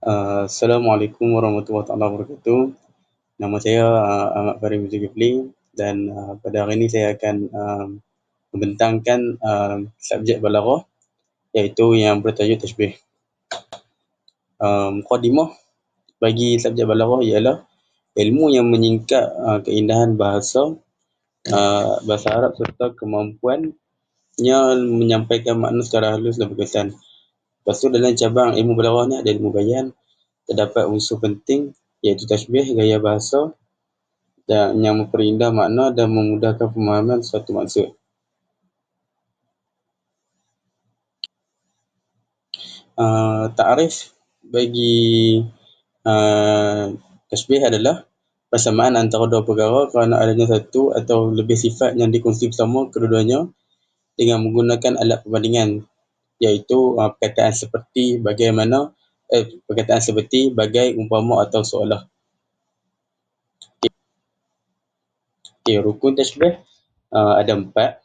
Uh, Assalamualaikum warahmatullahi wabarakatuh. Nama saya uh, Ahmad Farid Zulkifli dan uh, pada hari ini saya akan uh, membentangkan uh, subjek balaghah iaitu yang bertajuk tashbih. Uh, mukadimah bagi subjek balaghah ialah ilmu yang menyingkap uh, keindahan bahasa uh, bahasa Arab serta kemampuannya menyampaikan makna secara halus dan berkesan. Lepas tu dalam cabang ilmu balaghah ni ada ilmu bayan, terdapat unsur penting iaitu tashbih, gaya bahasa dan yang memperindah makna dan memudahkan pemahaman suatu maksud. Uh, Ta'arif bagi uh, tashbih adalah persamaan antara dua perkara kerana adanya satu atau lebih sifat yang dikongsi bersama kedua-duanya dengan menggunakan alat perbandingan iaitu uh, perkataan seperti bagaimana eh, perkataan seperti bagai umpama atau seolah. Okay, rukun tashbih uh, ada empat.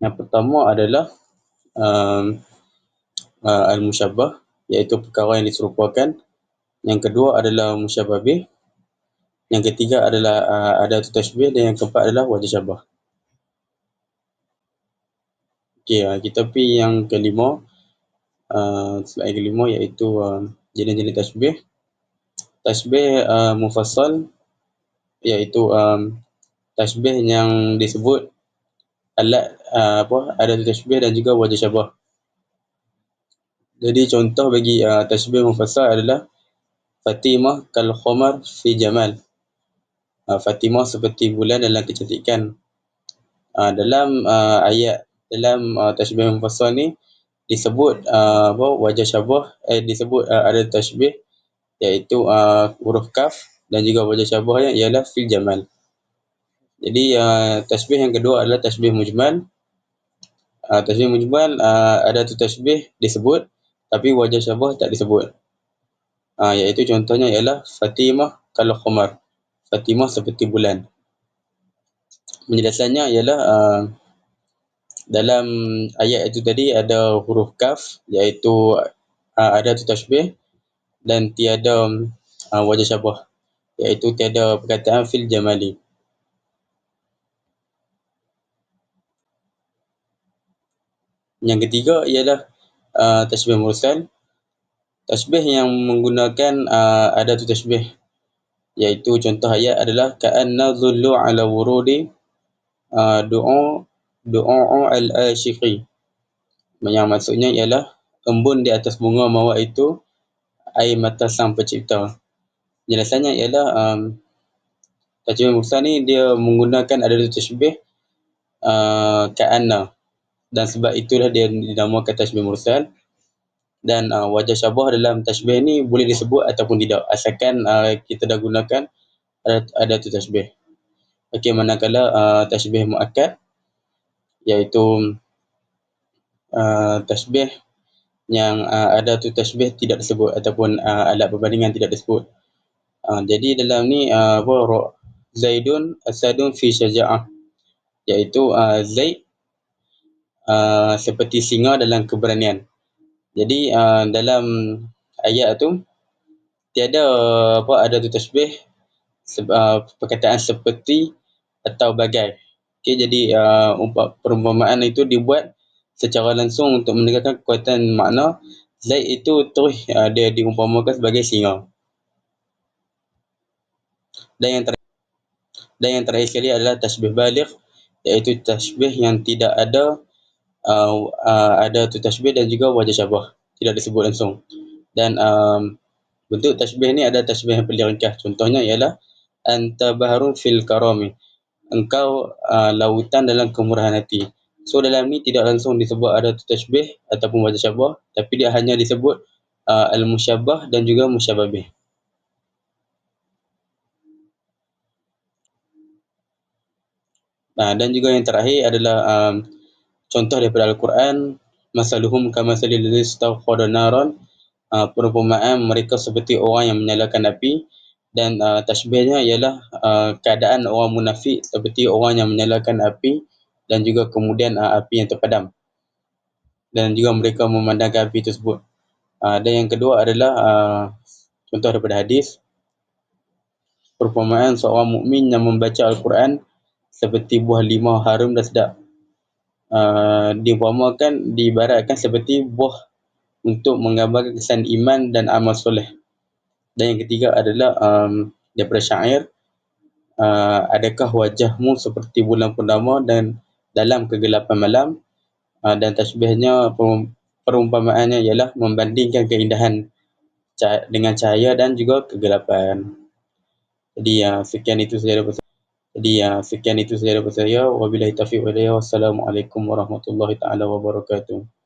Yang pertama adalah um, uh, al-musyabbah iaitu perkara yang diserupakan. Yang kedua adalah musyabbabih. Yang ketiga adalah uh, ada tashbih dan yang keempat adalah wajah syabah. Okey, uh, kita pergi yang kelima. Uh, slide kelima iaitu uh, jenis-jenis tashbih. Tashbih uh, mufassal iaitu um, yang disebut alat uh, apa ada tashbih dan juga wajah syabah. Jadi contoh bagi uh, mufassal adalah Fatimah kal khamar fi jamal. Uh, Fatimah seperti bulan dalam kecantikan. Uh, dalam uh, ayat dalam uh, tashbih mufassal ni disebut uh, apa wajah syabah eh disebut uh, ada tashbih iaitu uh, huruf kaf dan juga wajah syabahnya ialah fil jamal. Jadi uh, tasbih yang kedua adalah tasbih mujmal. Uh, tasbih mujmal uh, ada tu tasbih disebut tapi wajah syabah tak disebut. Uh, iaitu contohnya ialah Fatimah kalau khumar. Fatimah seperti bulan. Penjelasannya ialah uh, dalam ayat itu tadi ada huruf kaf iaitu uh, ada tu tasbih dan tiada uh, wajah syabah iaitu tiada perkataan fil jamali. Yang ketiga ialah uh, tasbih mursal. Tasbih yang menggunakan uh, ada tu tasbih iaitu contoh ayat adalah ka'anna dhullu ala wurudi uh, du'a du'a al-ashiqi. Yang maksudnya ialah embun di atas bunga mawar itu air mata sang pencipta. Jelasannya ialah um, tasbih mursal ni dia menggunakan ada tu tasbih uh, ka'anna dan sebab itulah dia dinamakan tasbih mursal dan uh, wajah syabah dalam tasbih ni boleh disebut ataupun tidak asalkan uh, kita dah gunakan ada, ada tu tasbih okey manakala uh, tasbih muakkad iaitu uh, tasbih yang uh, ada tu tasbih tidak disebut ataupun uh, alat perbandingan tidak disebut uh, jadi dalam ni uh, apa Zaidun asadun fi syaja'ah iaitu uh, Zaid uh, seperti singa dalam keberanian. Jadi uh, dalam ayat tu tiada apa ada tu tasbih uh, perkataan seperti atau bagai. Okey jadi uh, perumpamaan itu dibuat secara langsung untuk menegaskan kekuatan makna. Zaid itu terus uh, dia diumpamakan sebagai singa. Dan yang terakhir, dan yang terakhir sekali adalah tasbih baligh iaitu tasbih yang tidak ada uh, uh, ada tu tasbih dan juga wajah syabah. Tidak disebut langsung. Dan um, bentuk tasbih ni ada tasbih yang paling contohnya ialah anta baharun fil karami engkau uh, lautan dalam kemurahan hati. So dalam ni tidak langsung disebut ada tu tasbih ataupun wajah syabah tapi dia hanya disebut uh, al musyabbah dan juga musyabbabih Nah, dan juga yang terakhir adalah um, contoh daripada Al-Quran masaluhum ladzi istawqada naran. Uh, perumpamaan mereka seperti orang yang menyalakan api dan uh, tasbihnya ialah uh, keadaan orang munafik seperti orang yang menyalakan api dan juga kemudian uh, api yang terpadam dan juga mereka memandangkan api tersebut Uh, dan yang kedua adalah uh, contoh daripada hadis perumpamaan seorang mukmin yang membaca Al-Quran seperti buah limau harum dan sedap. Uh, diumpamakan, diibaratkan seperti buah untuk menggambarkan kesan iman dan amal soleh. Dan yang ketiga adalah um, daripada syair, uh, adakah wajahmu seperti bulan purnama dan dalam kegelapan malam? Uh, dan tasbihnya perumpamaannya ialah membandingkan keindahan dengan cahaya dan juga kegelapan. Jadi uh, sekian itu saja daripada. Jadi uh, sekian itu saja daripada saya. Wabillahi taufiq walhidayah. Wassalamualaikum warahmatullahi taala wabarakatuh.